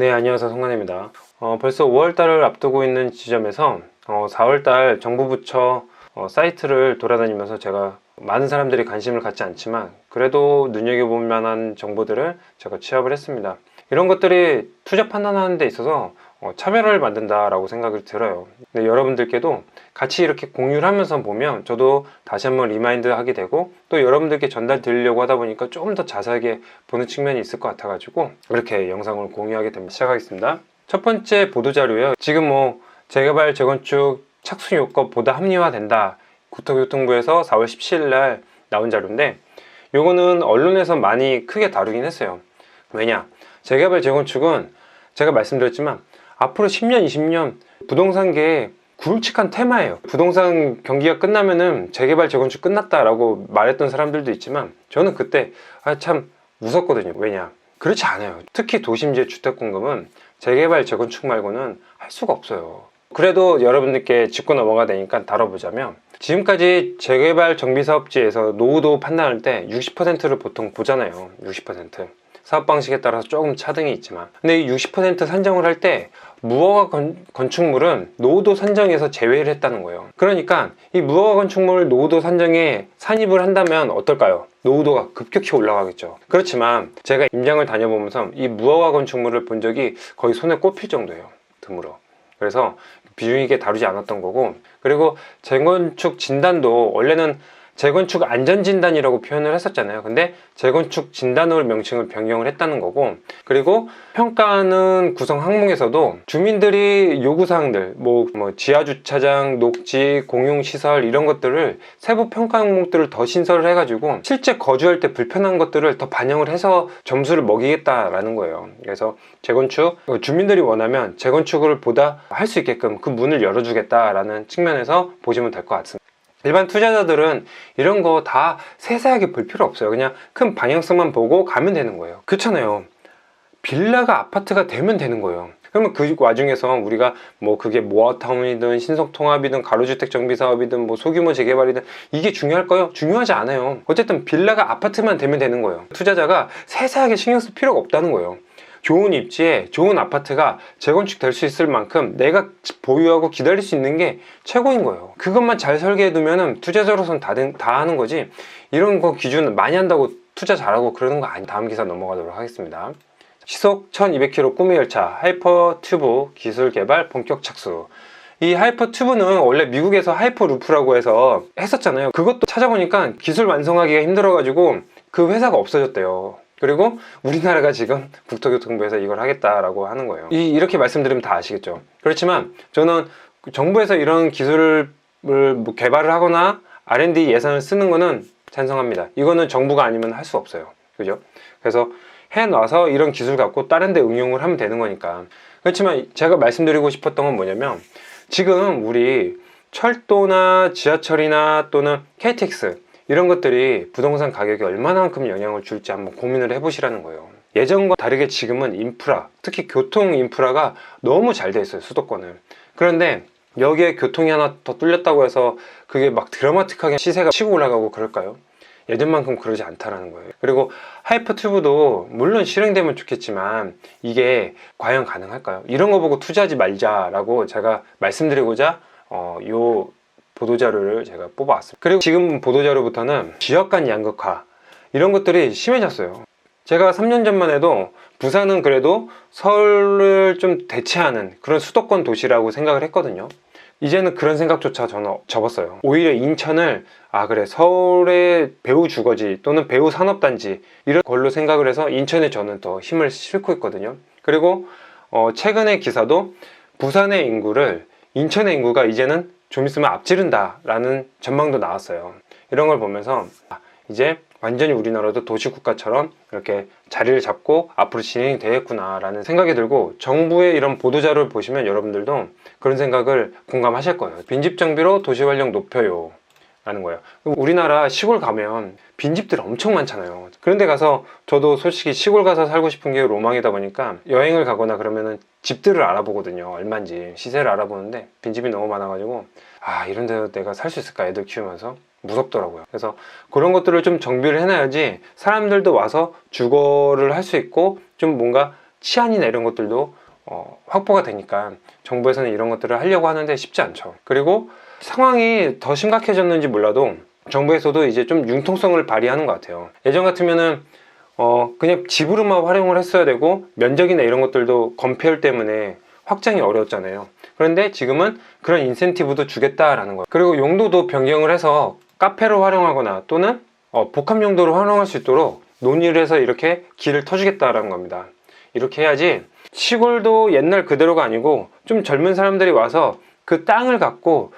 네, 안녕하세요. 송관입니다. 어, 벌써 5월달을 앞두고 있는 지점에서 어, 4월달 정부 부처 어, 사이트를 돌아다니면서 제가 많은 사람들이 관심을 갖지 않지만 그래도 눈여겨볼 만한 정보들을 제가 취합을 했습니다. 이런 것들이 투자 판단하는 데 있어서 어, 차별화를 만든다라고 생각이 들어요. 근데 여러분들께도 같이 이렇게 공유를 하면서 보면 저도 다시 한번 리마인드 하게 되고 또 여러분들께 전달 드리려고 하다 보니까 조금 더 자세하게 보는 측면이 있을 것 같아가지고 이렇게 영상을 공유하게 됩니다. 시작하겠습니다. 첫 번째 보도자료요. 지금 뭐 재개발, 재건축 착수 요건 보다 합리화된다. 국토교통부에서 4월 17일 날 나온 자료인데 요거는 언론에서 많이 크게 다루긴 했어요. 왜냐? 재개발, 재건축은 제가 말씀드렸지만 앞으로 10년, 20년 부동산계의 굵직한 테마예요. 부동산 경기가 끝나면은 재개발, 재건축 끝났다라고 말했던 사람들도 있지만 저는 그때 아, 참 웃었거든요. 왜냐? 그렇지 않아요. 특히 도심지의 주택공급은 재개발, 재건축 말고는 할 수가 없어요. 그래도 여러분들께 짚고 넘어가 되니까 다뤄보자면 지금까지 재개발 정비사업지에서 노후도 판단할 때 60%를 보통 보잖아요. 60%. 사업 방식에 따라서 조금 차등이 있지만 근데 이 60% 산정을 할 때 무허가 건, 건축물은 노후도 산정에서 제외를 했다는 거예요. 그러니까 이 무허가 건축물 노후도 산정에 산입을 한다면 어떨까요? 노후도가 급격히 올라가겠죠. 그렇지만 제가 임장을 다녀보면서 이 무허가 건축물을 본 적이 거의 손에 꼽힐 정도예요. 드물어. 그래서 비중 있게 다루지 않았던 거고. 그리고 재건축 진단도 원래는 재건축 안전진단이라고 표현을 했었잖아요. 근데 재건축 진단으로 명칭을 변경을 했다는 거고, 그리고 평가하는 구성 항목에서도 주민들이 요구사항들, 뭐, 뭐, 지하주차장, 녹지, 공용시설, 이런 것들을 세부 평가 항목들을 더 신설을 해가지고, 실제 거주할 때 불편한 것들을 더 반영을 해서 점수를 먹이겠다라는 거예요. 그래서 재건축, 주민들이 원하면 재건축을 보다 할 수 있게끔 그 문을 열어주겠다라는 측면에서 보시면 될 것 같습니다. 일반 투자자들은 이런 거 다 세세하게 볼 필요 없어요. 그냥 큰 방향성만 보고 가면 되는 거예요. 그렇잖아요. 빌라가 아파트가 되면 되는 거예요. 그러면 그 와중에서 우리가 뭐 그게 모아타운이든 신속통합이든 가로주택 정비사업이든 뭐 소규모 재개발이든 이게 중요할까요? 중요하지 않아요. 어쨌든 빌라가 아파트만 되면 되는 거예요. 투자자가 세세하게 신경 쓸 필요가 없다는 거예요. 좋은 입지에 좋은 아파트가 재건축 될 수 있을 만큼 내가 보유하고 기다릴 수 있는 게 최고인 거예요. 그것만 잘 설계해 두면은 투자자로선 다, 다 하는 거지 이런 거 기준 많이 한다고 투자 잘하고 그러는 거 아니 다음 기사 넘어가도록 하겠습니다. 시속 1200km 꿈의 열차 하이퍼 튜브 기술 개발 본격 착수 이 하이퍼 튜브는 원래 미국에서 하이퍼 루프라고 해서 했었잖아요. 그것도 찾아보니까 기술 완성하기가 힘들어가지고 그 회사가 없어졌대요. 그리고 우리나라가 지금 국토교통부에서 이걸 하겠다라고 하는 거예요. 이, 이렇게 말씀드리면 다 아시겠죠. 그렇지만 저는 정부에서 이런 기술을 뭐 개발을 하거나 R&D 예산을 쓰는 거는 찬성합니다. 이거는 정부가 아니면 할 수 없어요. 그죠? 그래서 해놔서 이런 기술 갖고 다른 데 응용을 하면 되는 거니까. 그렇지만 제가 말씀드리고 싶었던 건 뭐냐면 지금 우리 철도나 지하철이나 또는 KTX 이런 것들이 부동산 가격에 얼마나만큼 영향을 줄지 한번 고민을 해보시라는 거예요. 예전과 다르게 지금은 인프라, 특히 교통 인프라가 너무 잘 돼 있어요, 수도권은. 그런데 여기에 교통이 하나 더 뚫렸다고 해서 그게 막 드라마틱하게 시세가 치고 올라가고 그럴까요? 예전만큼 그러지 않다라는 거예요. 그리고 하이퍼 튜브도 물론 실행되면 좋겠지만 이게 과연 가능할까요? 이런 거 보고 투자하지 말자라고 제가 말씀드리고자 어, 요 보도자료를 제가 뽑아왔습니다. 그리고 지금 보도자료부터는 지역 간 양극화 이런 것들이 심해졌어요. 제가 3년 전만 해도 부산은 그래도 서울을 좀 대체하는 그런 수도권 도시라고 생각을 했거든요. 이제는 그런 생각조차 저는 접었어요. 오히려 인천을 아 그래 서울의 배우 주거지 또는 배우 산업단지 이런 걸로 생각을 해서 인천에 저는 더 힘을 싣고 있거든요. 그리고 어, 최근의 기사도 부산의 인구를 인천의 인구가 이제는 좀 있으면 앞지른다라는 전망도 나왔어요. 이런 걸 보면서 이제 완전히 우리나라도 도시국가처럼 이렇게 자리를 잡고 앞으로 진행이 되겠구나라는 생각이 들고 정부의 이런 보도자료를 보시면 여러분들도 그런 생각을 공감하실 거예요. 빈집 정비로 도시 활력 높여요. 라는 거예요. 우리나라 시골 가면 빈집들 엄청 많잖아요. 그런데 가서 저도 솔직히 시골 가서 살고 싶은 게 로망이다 보니까 여행을 가거나 그러면은 집들을 알아보거든요. 얼마인지 시세를 알아보는데 빈집이 너무 많아 가지고 아 이런 데 내가 살 수 있을까 애들 키우면서 무섭더라고요. 그래서 그런 것들을 좀 정비를 해놔야지 사람들도 와서 주거를 할 수 있고 좀 뭔가 치안이나 이런 것들도 어, 확보가 되니까 정부에서는 이런 것들을 하려고 하는데 쉽지 않죠. 그리고 상황이 더 심각해졌는지 몰라도 정부에서도 이제 좀 융통성을 발휘하는 것 같아요. 예전 같으면은 어, 그냥 집으로만 활용을 했어야 되고 면적이나 이런 것들도 건폐율 때문에 확장이 어려웠잖아요. 그런데 지금은 그런 인센티브도 주겠다라는 거예요. 그리고 용도도 변경을 해서 카페로 활용하거나 또는 어, 복합 용도로 활용할 수 있도록 논의를 해서 이렇게 길을 터주겠다라는 겁니다. 이렇게 해야지 시골도 옛날 그대로가 아니고 좀 젊은 사람들이 와서 그 땅을 갖고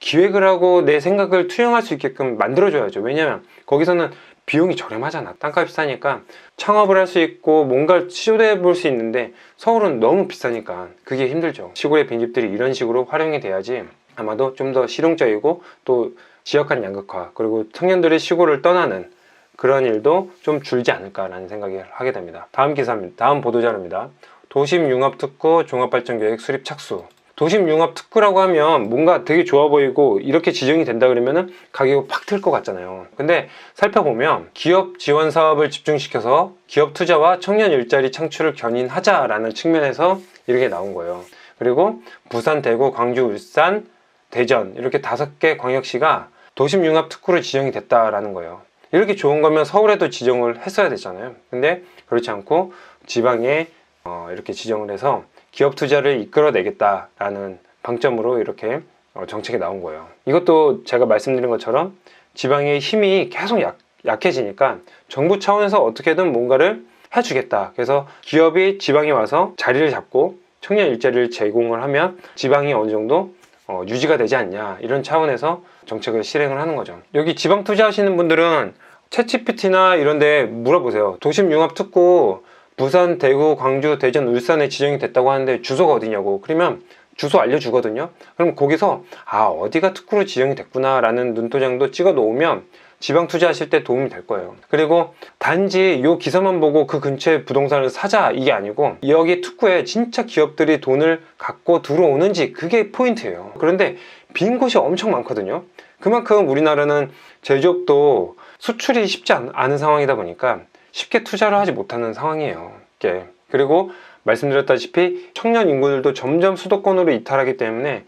기획을 하고 내 생각을 투영할 수 있게끔 만들어줘야죠. 왜냐면 거기서는 비용이 저렴하잖아. 땅값이 싸니까 창업을 할 수 있고 뭔가를 시도해 볼 수 있는데 서울은 너무 비싸니까 그게 힘들죠. 시골의 빈집들이 이런 식으로 활용이 돼야지 아마도 좀 더 실용적이고 또 지역간 양극화 그리고 청년들이 시골을 떠나는 그런 일도 좀 줄지 않을까라는 생각을 하게 됩니다. 다음 기사입니다. 다음 보도자료입니다. 도심 융합 특구 종합발전 계획 수립 착수. 도심 융합 특구라고 하면 뭔가 되게 좋아 보이고 이렇게 지정이 된다 그러면은 가격이 팍틀것 같잖아요. 근데 살펴보면 기업 지원 사업을 집중시켜서 기업 투자와 청년 일자리 창출을 견인하자라는 측면에서 이렇게 나온 거예요. 그리고 부산, 대구, 광주, 울산, 대전 이렇게 다섯 개 광역시가 도심 융합 특구로 지정이 됐다라는 거예요. 이렇게 좋은 거면 서울에도 지정을 했어야 되잖아요. 근데 그렇지 않고 지방에 어, 이렇게 지정을 해서 기업 투자를 이끌어내겠다라는 방점으로 이렇게 어, 정책이 나온 거예요. 이것도 제가 말씀드린 것처럼 지방의 힘이 계속 약, 약해지니까 정부 차원에서 어떻게든 뭔가를 해주겠다. 그래서 기업이 지방에 와서 자리를 잡고 청년 일자리를 제공을 하면 지방이 어느 정도 어, 유지가 되지 않냐 이런 차원에서 정책을 실행을 하는 거죠. 여기 지방 투자하시는 분들은 채치피티나 이런데 물어보세요. 도심 융합 특구 부산, 대구, 광주, 대전, 울산에 지정이 됐다고 하는데 주소가 어디냐고. 그러면 주소 알려주거든요. 그럼 거기서 아 어디가 특구로 지정이 됐구나 라는 눈도장도 찍어 놓으면 지방 투자하실 때 도움이 될 거예요. 그리고 단지 요 기사만 보고 그 근처에 부동산을 사자 이게 아니고 여기 특구에 진짜 기업들이 돈을 갖고 들어오는지 그게 포인트예요. 그런데 빈 곳이 엄청 많거든요. 그만큼 우리나라는 제조업도 수출이 쉽지 않, 않은 상황이다 보니까 쉽게 투자를 하지 못하는 상황이에요. 이게. 그리고 말씀드렸다시피 청년 인구들도 점점 수도권으로 이탈하기 때문에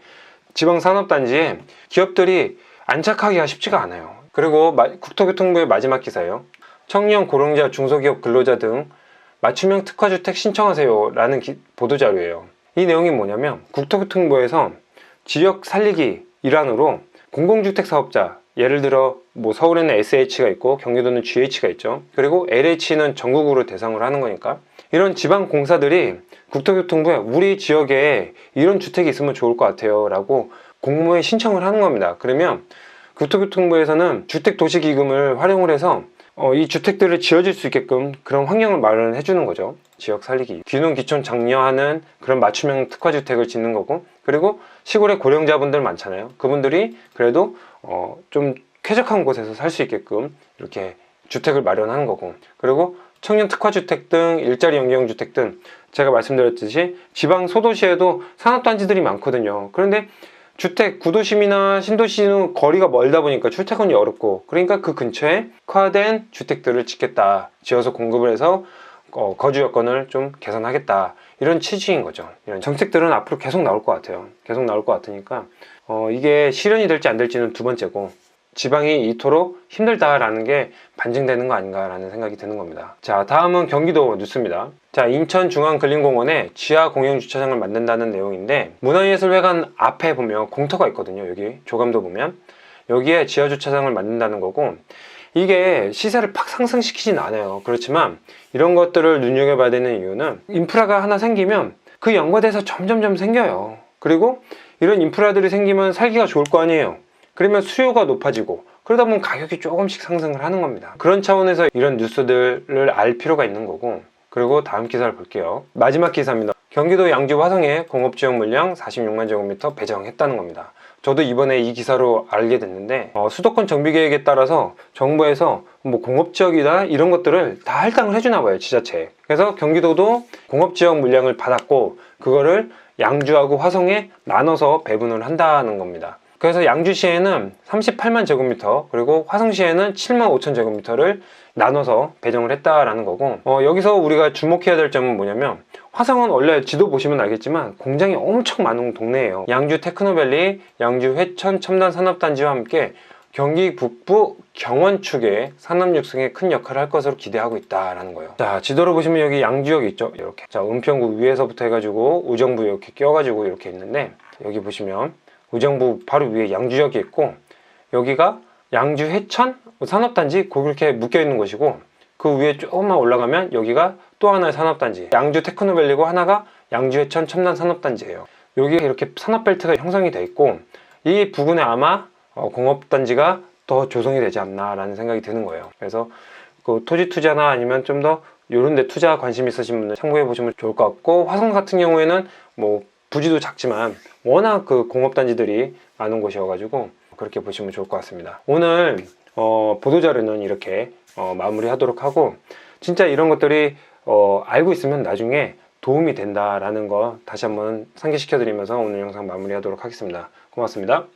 지방 산업단지에 기업들이 안착하기가 쉽지가 않아요. 그리고 마- 국토교통부의 마지막 기사예요. 청년 고령자 중소기업 근로자 등 맞춤형 특화주택 신청하세요 라는 기- 보도자료예요. 이 내용이 뭐냐면 국토교통부에서 지역 살리기 일환으로 공공주택 사업자 예를 들어 뭐 서울에는 SH가 있고 경기도는 GH가 있죠. 그리고 LH는 전국으로 대상으로 하는 거니까 이런 지방 공사들이 국토교통부에 우리 지역에 이런 주택이 있으면 좋을 것 같아요라고 공모에 신청을 하는 겁니다. 그러면 국토교통부에서는 주택도시기금을 활용을 해서 어, 이 주택들을 지어질 수 있게끔 그런 환경을 마련해 주는 거죠. 지역 살리기. 귀농 귀촌 장려하는 그런 맞춤형 특화주택을 짓는 거고 그리고 시골에 고령자분들 많잖아요. 그분들이 그래도 어, 좀 쾌적한 곳에서 살 수 있게끔 이렇게 주택을 마련하는 거고 그리고 청년 특화주택 등 일자리 연계형 주택 등 제가 말씀드렸듯이 지방 소도시에도 산업단지들이 많거든요. 그런데 주택 구도심이나 신도시는 거리가 멀다 보니까 출퇴근이 어렵고 그러니까 그 근처에 특화된 주택들을 짓겠다. 지어서 공급을 해서 어, 거주 여건을 좀 개선하겠다. 이런 취지인 거죠. 이런 정책들은 앞으로 계속 나올 것 같아요. 계속 나올 것 같으니까 어, 이게 실현이 될지 안 될지는 두 번째고 지방이 이토록 힘들다라는 게 반증되는 거 아닌가라는 생각이 드는 겁니다. 자, 다음은 경기도 뉴스입니다. 자, 인천중앙근린공원에 지하 공영 주차장을 만든다는 내용인데 문화예술회관 앞에 보면 공터가 있거든요. 여기 조감도 보면 여기에 지하 주차장을 만든다는 거고 이게 시세를 팍 상승시키진 않아요. 그렇지만 이런 것들을 눈여겨봐야 되는 이유는 인프라가 하나 생기면 그 연관돼서 점점점 생겨요. 그리고 이런 인프라들이 생기면 살기가 좋을 거 아니에요. 그러면 수요가 높아지고 그러다 보면 가격이 조금씩 상승을 하는 겁니다. 그런 차원에서 이런 뉴스들을 알 필요가 있는 거고 그리고 다음 기사를 볼게요. 마지막 기사입니다. 경기도 양주 화성에 공업지역 물량 46만 제곱미터 배정했다는 겁니다. 저도 이번에 이 기사로 알게 됐는데 어, 수도권 정비 계획에 따라서 정부에서 뭐 공업지역이나 이런 것들을 다 할당을 해주나 봐요 지자체에 그래서 경기도도 공업지역 물량을 받았고 그거를 양주하고 화성에 나눠서 배분을 한다는 겁니다 그래서 양주시에는 38만 제곱미터 그리고 화성시에는 7만 5천 제곱미터를 나눠서 배정을 했다라는 거고 어, 여기서 우리가 주목해야 될 점은 뭐냐면 화성은 원래 지도 보시면 알겠지만 공장이 엄청 많은 동네예요. 양주 테크노밸리, 양주 회천 첨단 산업단지와 함께 경기 북부 경원축의 산업 육성에 큰 역할을 할 것으로 기대하고 있다라는 거예요. 자, 지도로 보시면 여기 양주역 있죠? 이렇게. 자, 은평구 위에서부터 해가지고 우정부 이렇게 껴가지고 이렇게 있는데 여기 보시면 우정부 바로 위에 양주역이 있고 여기가 양주 회천 산업단지 그렇게 묶여 있는 곳이고 그 위에 조금만 올라가면 여기가 또 하나의 산업단지 양주 테크노밸리고 하나가 양주 회천 첨단 산업단지예요. 여기 이렇게 산업벨트가 형성이 돼 있고 이 부근에 아마 어, 공업단지가 더 조성이 되지 않나 라는 생각이 드는 거예요. 그래서 그 토지 투자나 아니면 좀 더 이런 데 투자 관심 있으신 분들 참고해 보시면 좋을 것 같고 화성 같은 경우에는 뭐 부지도 작지만 워낙 그 공업단지들이 많은 곳이어가지고 그렇게 보시면 좋을 것 같습니다. 오늘 어, 보도자료는 이렇게 어, 마무리하도록 하고 진짜 이런 것들이 어, 알고 있으면 나중에 도움이 된다라는 거 다시 한번 상기시켜 드리면서 오늘 영상 마무리하도록 하겠습니다. 고맙습니다.